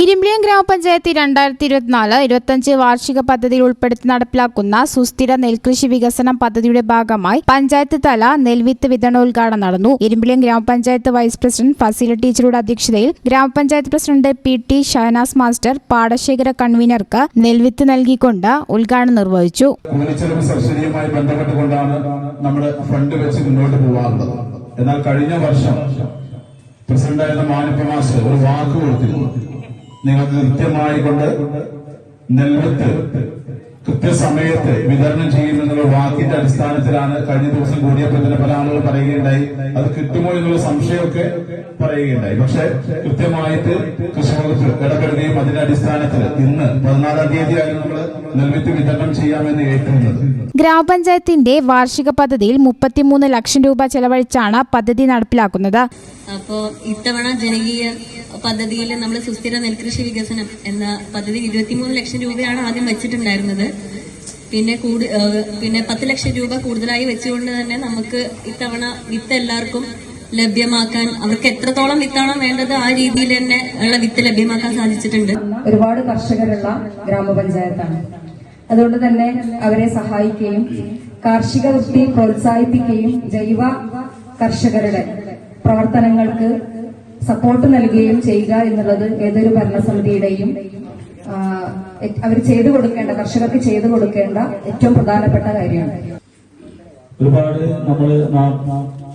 ഇരുമ്പിളിയം ഗ്രാമപഞ്ചായത്ത് രണ്ടായിരത്തി ഇരുപത്തിനാല് ഇരുപത്തഞ്ച് വാർഷിക പദ്ധതിയിൽ ഉൾപ്പെടുത്തി നടപ്പിലാക്കുന്ന സുസ്ഥിര നെൽകൃഷി വികസന പദ്ധതിയുടെ ഭാഗമായി പഞ്ചായത്ത് തല നെൽവിത്ത് വിതരണോദ്ഘാടനം നടന്നു. ഇരുമ്പിളിയം ഗ്രാമപഞ്ചായത്ത് വൈസ് പ്രസിഡന്റ് ഫസീല ടീച്ചറുടെ അധ്യക്ഷതയിൽ ഗ്രാമപഞ്ചായത്ത് president P T Shahanas master പാടശേഖര കൺവീനർക്ക് നെൽവിത്ത് നൽകിക്കൊണ്ട് ഉദ്ഘാടനം നിർവഹിച്ചു. ഫണ്ട് വെച്ച് മുന്നോട്ട് എന്നാൽ കഴിഞ്ഞ വർഷം പ്രസിഡന്റായിരുന്ന മാനപ്പ മാസ്റ്റർ ഒരു വാക്ക് കൊടുത്തിരുന്നു. നിങ്ങൾക്ക് കൃത്യമായി കൊണ്ട് നെൽവിത്ത് കൃത്യസമയത്ത് വിതരണം ചെയ്യുമെന്നുള്ള വാക്കിന്റെ അടിസ്ഥാനത്തിലാണ് കഴിഞ്ഞ ദിവസം കൂടിയപ്പോൾ തന്നെ പല ആളുകൾ പറയുകയുണ്ടായി. അത് കിട്ടുമോ എന്നുള്ള സംശയമൊക്കെ പറയുകയുണ്ടായി. പക്ഷെ കൃത്യമായിട്ട് അടിസ്ഥാനത്തിൽ ഇന്ന് പതിനാലാം തീയതി ആയിരുന്നു നമ്മൾ നെൽവിത്ത് വിതരണം ചെയ്യാമെന്ന് ഏറ്റുന്നത് ഗ്രാമപഞ്ചായത്തിന്റെ വാർഷിക പദ്ധതിയിൽ മുപ്പത്തിമൂന്ന് ലക്ഷം രൂപ ചെലവഴിച്ചാണ് പദ്ധതി നടപ്പിലാക്കുന്നത്. അപ്പോൾ ഇത്തവണ ജനകീയ പദ്ധതിയിൽ നമ്മൾ സുസ്ഥിര നെൽകൃഷി വികസനം എന്ന പദ്ധതി ഇരുപത്തിമൂന്ന് ലക്ഷം രൂപയാണ് ആദ്യം വെച്ചിട്ടുണ്ടായിരുന്നത്. പിന്നെ കൂടി പിന്നെ പത്ത് ലക്ഷം രൂപ കൂടുതലായി വെച്ചുകൊണ്ട് തന്നെ നമുക്ക് ഇത്തവണ വിത്ത് എല്ലാവർക്കും ലഭ്യമാക്കാൻ അവർക്ക് എത്രത്തോളം വിത്താണോ വേണ്ടത് ആ രീതിയിൽ തന്നെ ഉള്ള വിത്ത് ലഭ്യമാക്കാൻ സാധിച്ചിട്ടുണ്ട്. ഒരുപാട് കർഷകരുള്ള ഗ്രാമപഞ്ചായത്താണ്. അതുകൊണ്ട് തന്നെ അവരെ സഹായിക്കുകയും കാർഷിക വൃത്തി പ്രോത്സാഹിപ്പിക്കുകയും ജൈവ കർഷകരുടെ പ്രവർത്തനങ്ങൾക്ക് സപ്പോർട്ട് നൽകുകയും ചെയ്യുക എന്നുള്ളത് ഏതൊരു ഭരണസമിതിയുടെയും അവർ ചെയ്തു കൊടുക്കേണ്ട കർഷകർക്ക് ചെയ്തു കൊടുക്കേണ്ട ഏറ്റവും പ്രധാനപ്പെട്ട കാര്യമാണ്. ഒരുപാട് നമ്മൾ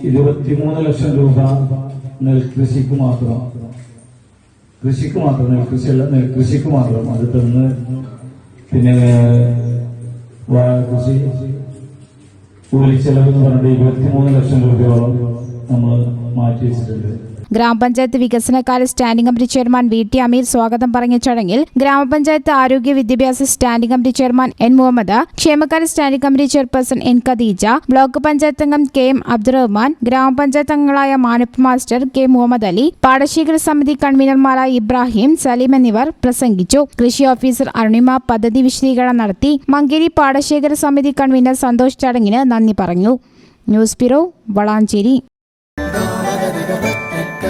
ഇരുപത്തിമൂന്ന് ലക്ഷം രൂപ നെൽകൃഷിക്ക് മാത്രം. കൃഷിക്ക് മാത്രം നെൽകൃഷി അല്ല നെൽകൃഷിക്ക് മാത്രം. അത് തന്ന് പിന്നെ കൃഷി കൂലിച്ചെലവ് എന്ന് പറഞ്ഞിട്ട് ഇരുപത്തിമൂന്ന് ലക്ഷം രൂപയോളം നമ്മൾ മാറ്റി വെച്ചിട്ടുണ്ട്. ഗ്രാമപഞ്ചായത്ത് വികസനകാര്യ standing committee chairman V T Ameer സ്വാഗതം പറഞ്ഞ ചടങ്ങിൽ ഗ്രാമപഞ്ചായത്ത് ആരോഗ്യ വിദ്യാഭ്യാസ standing committee chairman N Muhammad ക്ഷേമകാര്യ standing committee chairperson N Khadeeja block panchayat അംഗം കെ എം അബ്ദുറഹ്മാൻ ഗ്രാമപഞ്ചായത്ത് അംഗങ്ങളായ മാനപ്പ് മാസ്റ്റർ കെ മുഹമ്മദ് അലി പാടശേഖര സമിതി കൺവീനർമാരായ ഇബ്രാഹിം സലീം എന്നിവർ പ്രസംഗിച്ചു. കൃഷി ഓഫീസർ അരുണിമ പദ്ധതി വിശദീകരണം നടത്തി. മങ്കേരി പാടശേഖര സമിതി കൺവീനർ സന്തോഷ് ചടങ്ങിന് നന്ദി പറഞ്ഞു. News bureau Valanchery.